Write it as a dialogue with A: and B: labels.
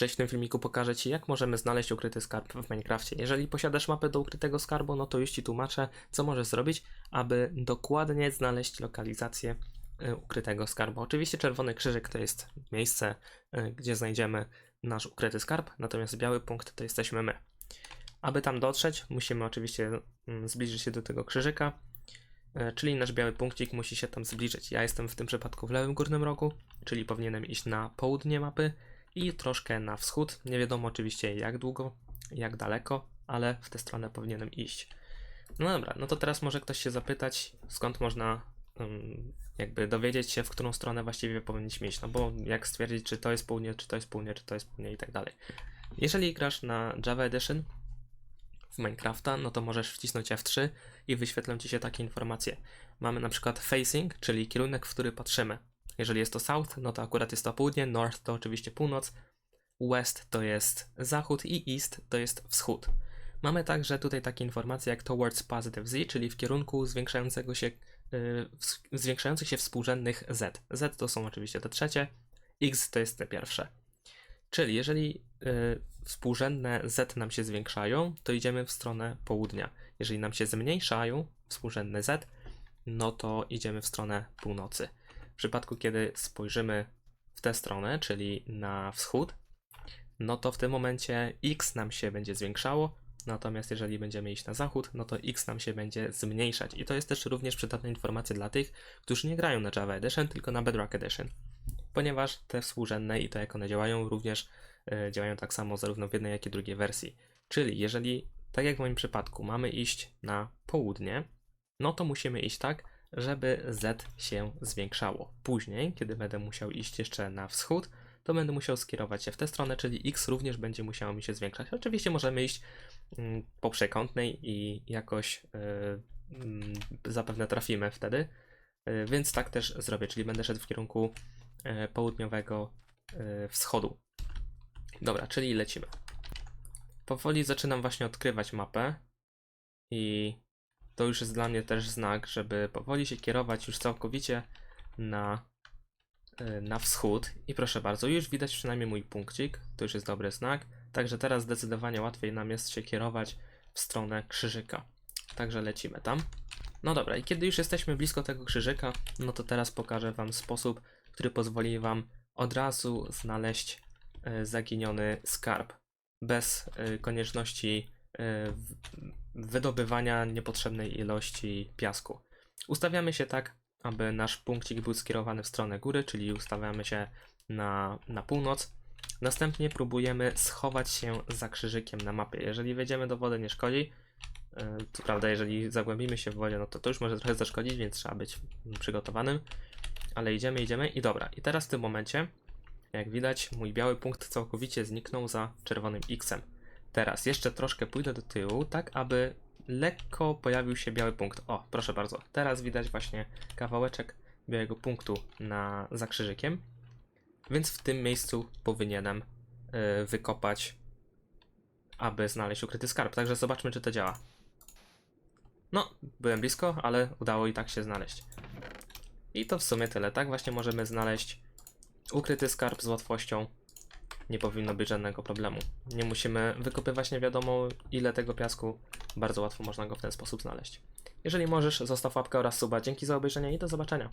A: wcześniejszym filmiku pokażę Ci, jak możemy znaleźć ukryty skarb w Minecrafcie. Jeżeli posiadasz mapę do ukrytego skarbu, no to już Ci tłumaczę, co możesz zrobić, aby dokładnie znaleźć lokalizację y, ukrytego skarbu. Oczywiście czerwony krzyżyk to jest miejsce, y, gdzie znajdziemy nasz ukryty skarb, natomiast biały punkt to jesteśmy my. Aby tam dotrzeć, musimy oczywiście mm, zbliżyć się do tego krzyżyka, y, czyli nasz biały punkcik musi się tam zbliżyć. Ja jestem w tym przypadku w lewym górnym rogu, czyli powinienem iść na południe mapy i troszkę na wschód. Nie wiadomo oczywiście jak długo, jak daleko, ale w tę stronę powinienem iść. No dobra, no to teraz może ktoś się zapytać, skąd można ym, jakby dowiedzieć się, w którą stronę właściwie powinniśmy iść. No bo jak stwierdzić, czy to jest południe, czy to jest południe, czy to jest południe i tak dalej. Jeżeli grasz na Java Edition w Minecrafta, no to możesz wcisnąć F3 i wyświetlą ci się takie informacje. Mamy na przykład facing, czyli kierunek, w który patrzymy. Jeżeli jest to south, no to akurat jest to południe, north to oczywiście północ, west to jest zachód i east to jest wschód. Mamy także tutaj takie informacje jak towards positive z, czyli w kierunku zwiększającego się, yy, zwiększających się współrzędnych z. Z to są oczywiście te trzecie, x to jest te pierwsze. Czyli jeżeli yy, współrzędne z nam się zwiększają, to idziemy w stronę południa. Jeżeli nam się zmniejszają współrzędne z, no to idziemy w stronę północy. Przypadku, kiedy spojrzymy w tę stronę, czyli na wschód, no to w tym momencie x nam się będzie zwiększało, natomiast jeżeli będziemy iść na zachód, no to x nam się będzie zmniejszać. I to jest też również przydatna informacja dla tych, którzy nie grają na Java Edition, tylko na Bedrock Edition. Ponieważ te współrzędne i to jak one działają, również e, działają tak samo zarówno w jednej, jak i drugiej wersji. Czyli jeżeli, tak jak w moim przypadku, mamy iść na południe, no to musimy iść tak, żeby z się zwiększało. Później, kiedy będę musiał iść jeszcze na wschód, to będę musiał skierować się w tę stronę, czyli x również będzie musiało mi się zwiększać. Oczywiście możemy iść mm, po przekątnej i jakoś yy, mm, zapewne trafimy wtedy, Yy, więc tak też zrobię, czyli będę szedł w kierunku yy, południowego wschodu. Dobra, czyli lecimy. Powoli zaczynam właśnie odkrywać mapę i to już jest dla mnie też znak, żeby powoli się kierować już całkowicie na, y, na wschód. I proszę bardzo, już widać przynajmniej mój punkcik, to już jest dobry znak. Także teraz zdecydowanie łatwiej nam jest się kierować w stronę krzyżyka. Także lecimy tam. No dobra, i kiedy już jesteśmy blisko tego krzyżyka, no to teraz pokażę Wam sposób, który pozwoli Wam od razu znaleźć y, zaginiony skarb. Bez y, konieczności wydobywania niepotrzebnej ilości piasku. Ustawiamy się tak, aby nasz punkcik był skierowany w stronę góry, czyli ustawiamy się na, na północ. Następnie próbujemy schować się za krzyżykiem na mapie. Jeżeli wejdziemy do wody, nie szkodzi. Yy, Co prawda, jeżeli zagłębimy się w wodzie, no to to już może trochę zaszkodzić, więc trzeba być przygotowanym. Ale idziemy, idziemy i dobra. I teraz w tym momencie, jak widać, mój biały punkt całkowicie zniknął za czerwonym X-em. Teraz jeszcze troszkę pójdę do tyłu, tak aby lekko pojawił się biały punkt. O, proszę bardzo. Teraz widać właśnie kawałeczek białego punktu na za krzyżykiem. Więc w tym miejscu powinienem y, wykopać, aby znaleźć ukryty skarb. Także zobaczmy, czy to działa. No, byłem blisko, ale udało i tak się znaleźć. I to w sumie tyle. Tak właśnie możemy znaleźć ukryty skarb z łatwością nie powinno być żadnego problemu. Nie musimy wykopywać nie wiadomo ile tego piasku, bardzo łatwo można go w ten sposób znaleźć. Jeżeli możesz, zostaw łapkę oraz suba. Dzięki za obejrzenie i do zobaczenia.